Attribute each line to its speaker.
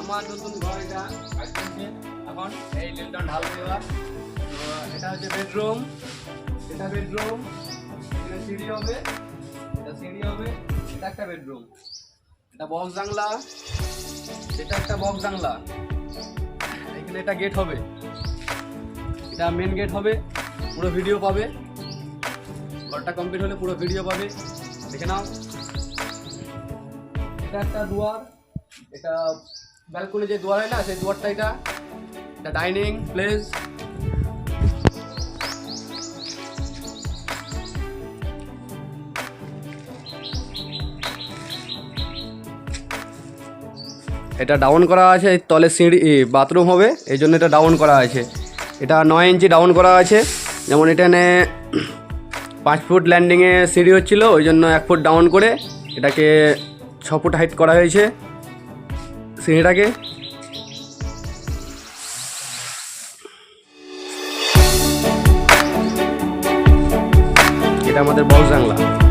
Speaker 1: আমার নতুন ঘর এটা এখন এই লিলটন ঢাল দেওয়া। এটা হচ্ছে বেডরুম এটা বেডরুম এটা সিঁড়ি হবে, এটা সিঁড়ি হবে, এটা একটা বেডরুম এটা বক্স জানলা, এটা একটা বক্স জানলা। এখানে এটা গেট হবে। এটা মেন গেট হবে, পুরো ভিডিও পাবে। ঘরটা কমপ্লিট হলে পুরো ভিডিও পাবে। দেখে নাও। এটা একটা দুয়ার। এটা ব্যালকনি যে দুয়ার হয় না, সেই দুয়ারটা এটা এটা ডাইনিং প্লেস এটা ডাউন করা আছে তলে সিঁড়ি বাথরুম হবে, এই জন্য এটা ডাউন করা আছে। এটা নয় ইঞ্চি ডাউন করা আছে, যেমন এখানে পাঁচ ফুট ল্যান্ডিংয়ে সিঁড়ি হচ্ছিল, ওই জন্য এক ফুট ডাউন করে এটাকে ছ ফুট হাইট করা হয়েছে। সিঁড়িটাকে এটা আমাদের বল জাংলা।